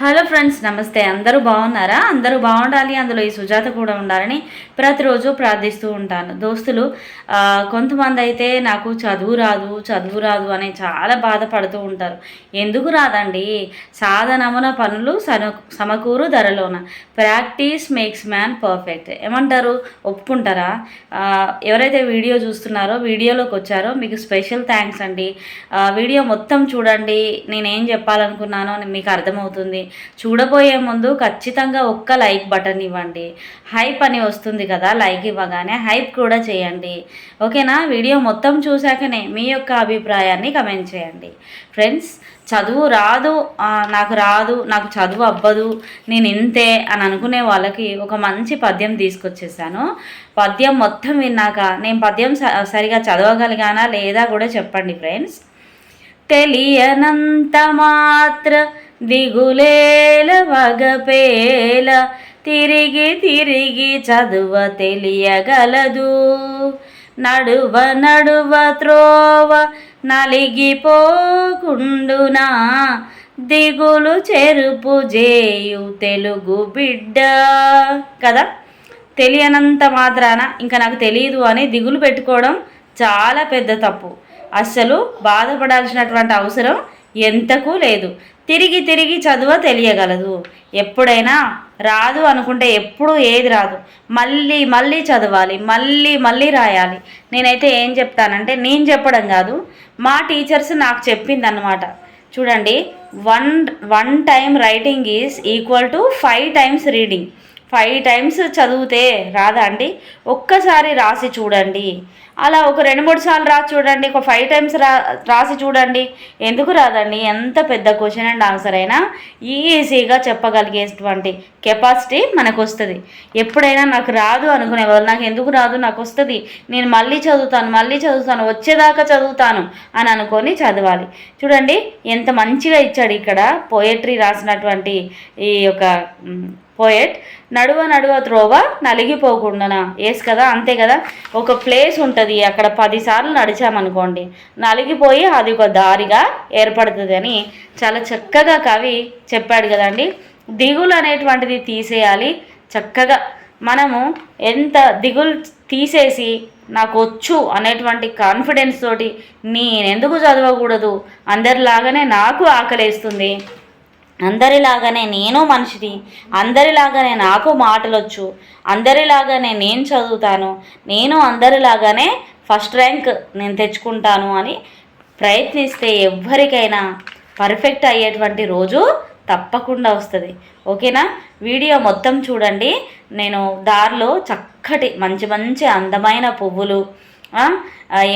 Hello friends నమస్తే. అందరూ బాగున్నారా? అందరూ బాగుండాలి. అందులో ఈ సుజాత కూడా ఉండాలని ప్రతిరోజు ప్రార్థిస్తూ ఉంటాను. దోస్తులు కొంతమంది అయితే నాకు చదువు రాదు చదువు రాదు అని చాలా బాధపడుతూ ఉంటారు. ఎందుకు రాదండి? సాధనమున పనులు సన సమకూరు ధరలోన. Practice makes man perfect. ఏమంటారు? ఒప్పుకుంటారా? ఎవరైతే వీడియో చూస్తున్నారో వీడియోలోకి వచ్చారో మీకు స్పెషల్ థ్యాంక్స్ అండి. వీడియో మొత్తం చూడండి. నేనేం చెప్పాలనుకున్నానో అని మీకు అర్థమవుతుంది. చూడబోయే ముందు ఖచ్చితంగా ఒక్క లైక్ బటన్ ఇవ్వండి. హైప్ అని వస్తుంది కదా లైక్ ఇవ్వగానే హైప్ కూడా చేయండి. ఓకేనా వీడియో మొత్తం చూశాకనే మీ యొక్క అభిప్రాయాన్ని కమెంట్ చేయండి. ఫ్రెండ్స్ చదువు రాదు నాకు రాదు నాకు చదువు అవ్వదు నేను ఇంతే అని అనుకునే వాళ్ళకి ఒక మంచి పద్యం తీసుకొచ్చేసాను. పద్యం మొత్తం విన్నాక నేను పద్యం స- సరిగా చదవగలిగానా లేదా కూడా చెప్పండి ఫ్రెండ్స్ తెలియనంత మాత్ర దిగులేల వగపేల తిరిగి తిరిగి చదువ తెలియగలదు. నడువ నడువ త్రోవ నలిగిపోకుండునా? దిగులు చెరుపు జేయు తెలుగు బిడ్డ. కదా? తెలియనంత మాత్రాన ఇంకా నాకు తెలియదు అని దిగులు పెట్టుకోవడం చాలా పెద్ద తప్పు. అస్సలు బాధపడాల్సినటువంటి అవసరం ఎంతకు లేదు. తిరిగి తిరిగి చదువ తెలియగలదు. ఎప్పుడైనా రాదు అనుకుంటే ఎప్పుడు ఏది రాదు. మళ్ళీ మళ్ళీ చదవాలి మళ్ళీ మళ్ళీ రాయాలి. నేనైతే ఏం చెప్తానంటే నేను చెప్పడం కాదు మా టీచర్స్ నాకు చెప్పిందనమాట చూడండి one one time writing is equal to five times reading. Five times చదివితే రాదా అండి? ఒక్కసారి రాసి చూడండి. అలా ఒక రెండు మూడు సార్లు రాసి చూడండి. ఒక ఫైవ్ టైమ్స్ రా రాసి చూడండి. ఎందుకు రాదండి? ఎంత పెద్ద క్వశ్చన్ అండ్ ఆన్సర్ అయినా. ఈజీగా చెప్పగలిగేటువంటి కెపాసిటీ మనకు వస్తుంది. ఎప్పుడైనా నాకు రాదు అనుకునే వాళ్ళు నాకు ఎందుకు రాదు? నాకు వస్తుంది. నేను మళ్ళీ చదువుతాను మళ్ళీ చదువుతాను వచ్చేదాకా చదువుతాను అని అనుకొని చదవాలి. చూడండి ఎంత మంచిగా ఇచ్చాడు ఇక్కడ. పోయట్రీ రాసినటువంటి ఈ యొక్క పోయెట్ నడువ నడువ త్రోవ నలిగిపోకుండా ఎస్ కదా అంతే కదా. ఒక ప్లేస్ ఉంటుంది అక్కడ పదిసార్లు నడిచామనుకోండి నలిగిపోయి అది ఒక దారిగా ఏర్పడుతుంది అని చాలా చక్కగా కవి చెప్పాడు కదండి. దిగులు అనేటువంటిది తీసేయాలి చక్కగా. మనము ఎంత దిగులు తీసేసి నాకు వచ్చు అనేటువంటి కాన్ఫిడెన్స్ తోటి నేనెందుకు చదవకూడదు? అందరిలాగానే నాకు ఆకలేస్తుంది. అందరిలాగానే నేను మనిషిని అందరిలాగానే నాకు మాటలు వచ్చు అందరిలాగానే నేను చదువుతాను నేను అందరిలాగానే ఫస్ట్ ర్యాంక్ నేను తెచ్చుకుంటాను అని ప్రయత్నిస్తే ఎవ్వరికైనా పర్ఫెక్ట్ అయ్యేటువంటి రోజు తప్పకుండా వస్తుంది. ఓకేనా? వీడియో మొత్తం చూడండి. నేను దారిలో చక్కటి మంచి మంచి అందమైన పువ్వులు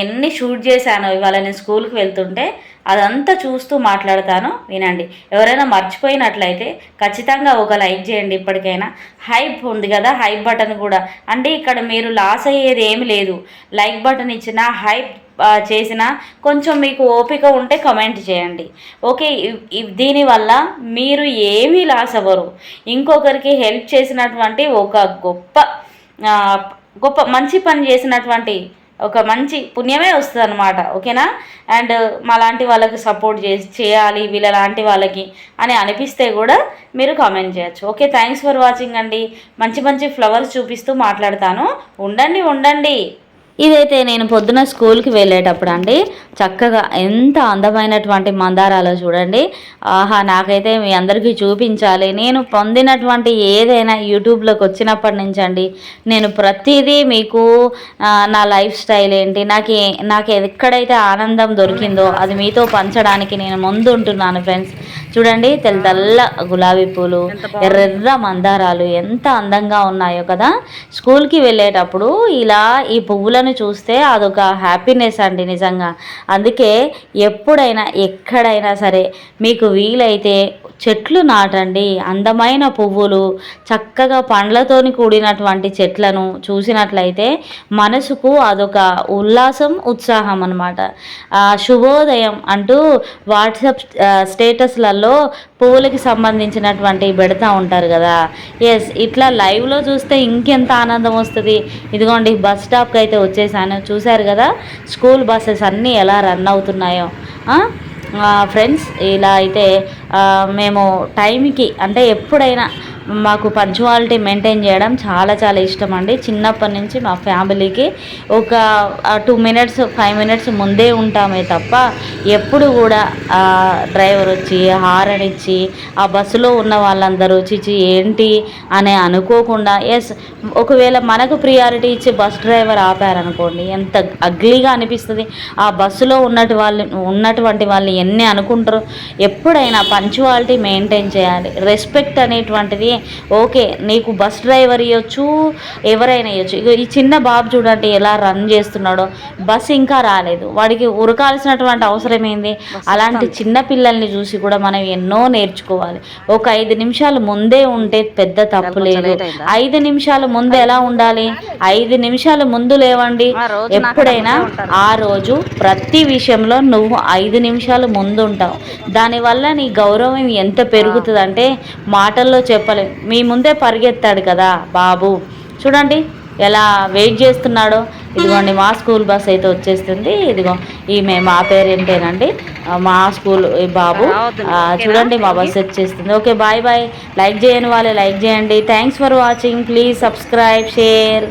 ఎన్ని షూట్ చేశాను ఇవాళ నేను స్కూల్కి వెళ్తుంటే అదంతా చూస్తూ మాట్లాడతాను వినండి. ఎవరైనా మర్చిపోయినట్లయితే ఖచ్చితంగా ఒక లైక్ చేయండి ఇప్పటికైనా. హైప్ ఉంది కదా హైప్ బటన్ కూడా. అంటే ఇక్కడ మీరు లాస్ అయ్యేది ఏమి లేదు. లైక్ బటన్ ఇచ్చిన హైప్ చేసిన కొంచెం మీకు ఓపిక ఉంటే కమెంట్ చేయండి. ఓకే దీనివల్ల మీరు ఏమీ లాస్ అవ్వరు. ఇంకొకరికి హెల్ప్ చేసినటువంటి ఒక గొప్ప గొప్ప మంచి పని చేసినటువంటి ఒక మంచి పుణ్యమే వస్తుంది అనమాట ఓకేనా? అండ్ మాలాంటి వాళ్ళకి సపోర్ట్ చేసి చేయాలి వీళ్ళలాంటి వాళ్ళకి అని అనిపిస్తే కూడా మీరు కామెంట్ చేయొచ్చు. ఓకే థ్యాంక్స్ ఫర్ వాచింగ్ అండి. మంచి మంచి ఫ్లవర్స్ చూపిస్తూ మాట్లాడతాను. ఉండండి ఉండండి. ఇదైతే నేను పొద్దున స్కూల్కి వెళ్ళేటప్పుడు అండి చక్కగా ఎంత అందమైనటువంటి మందారాలు చూడండి. ఆహా నాకైతే మీ అందరికీ చూపించాలి. నేను పొందినటువంటి ఏదైనా యూట్యూబ్లోకి వచ్చినప్పటి నుంచి అండి నేను ప్రతిదీ మీకు నా లైఫ్ స్టైల్ ఏంటి నాకు ఏ- నాకు ఎక్కడైతే ఆనందం దొరికిందో అది మీతో పంచడానికి నేను ముందు ఉంటున్నాను ఫ్రెండ్స్. చూడండి తెల్ల తెల్ల గులాబీ పూలు ఎర్రెర్ర మందారాలు ఎంత అందంగా ఉన్నాయో కదా. స్కూల్కి వెళ్ళేటప్పుడు ఇలా ఈ పువ్వులను చూస్తే అదొక హ్యాపీనెస్ అండి నిజంగా. అందుకే ఎప్పుడైనా ఎక్కడైనా సరే మీకు వీలైతే చెట్లు నాటండి. అందమైన పువ్వులు చక్కగా పండ్లతోని కూడినటువంటి చెట్లను చూసినట్లయితే మనసుకు అదొక ఉల్లాసం ఉత్సాహం అనమాట శుభోదయం అంటూ వాట్సాప్ స్టేటస్లలో పువ్వులకి సంబంధించినటువంటి పెడతా ఉంటారు కదా. ఎస్ ఇట్లా లైవ్లో చూస్తే ఇంకెంత ఆనందం వస్తుంది. ఇదిగోండి బస్ స్టాప్కి అయితే వచ్చేసాను. చూశారు కదా స్కూల్ బస్సెస్ అన్నీ ఎలా రన్ అవుతున్నాయో. ఫ్రెండ్స్ ఇలా అయితే మేము టైంకి అంటే ఎప్పుడైనా మాకు పంచువాలిటీ మెయింటైన్ చేయడం చాలా చాలా ఇష్టం అండి. చిన్నప్పటి నుంచి మా ఫ్యామిలీకి ఒక టూ మినిట్స్ ఫైవ్ మినిట్స్ ముందే ఉంటామే తప్ప ఎప్పుడు కూడా డ్రైవర్ వచ్చి హారన్ ఇచ్చి ఆ బస్సులో ఉన్న వాళ్ళందరూ చిచి ఏంటి? అని అనుకోకుండా ఎస్ ఒకవేళ మనకు ప్రియారిటీ ఇచ్చి బస్ డ్రైవర్ ఆపారనుకోండి ఎంత అగ్లీగా అనిపిస్తుంది. ఆ బస్సులో ఉన్నటు వాళ్ళు ఉన్నటువంటి వాళ్ళు ఎన్ని అనుకుంటారు? ఎప్పుడైనా పంచువాలిటీ మెయింటైన్ చేయాలి. రెస్పెక్ట్ అనేటువంటిది ఓకే నీకు బస్ డ్రైవర్ ఇవ్వచ్చు ఎవరైనా ఇవ్వచ్చు ఈ చిన్న బాబు చూడండి ఎలా రన్ చేస్తున్నాడో. బస్ ఇంకా రాలేదు. వాడికి ఉరకాల్సినటువంటి అవసరం ఏంది? అలాంటి చిన్న పిల్లల్ని చూసి కూడా మనం ఎన్నో నేర్చుకోవాలి. ఒక ఐదు నిమిషాలు ముందే ఉంటే పెద్ద తప్పు లేదు. ఐదు నిమిషాలు ముందు ఎలా ఉండాలి? ఐదు నిమిషాలు ముందు లేవండి. ఎప్పుడైనా ఆ రోజు ప్రతి విషయంలో నువ్వు ఐదు నిమిషాలు ముందు ఉంటావు దానివల్ల నీ గౌరవం ఎంత పెరుగుతుందంటే మాటల్లో చెప్పలేం మీ ముందే పరిగెత్తాడు కదా బాబు. చూడండి ఎలా వెయిట్ చేస్తున్నాడో. ఇదిగోండి మా స్కూల్ బస్ అయితే వచ్చేస్తుంది. ఇదిగో ఈమె మా పేరేంటేనండి. మా స్కూల్ బాబు. చూడండి మా బస్ వచ్చేస్తుంది. Okay bye bye. లైక్ చేయని వాళ్ళే లైక్ చేయండి. Thanks for watching. Please subscribe share.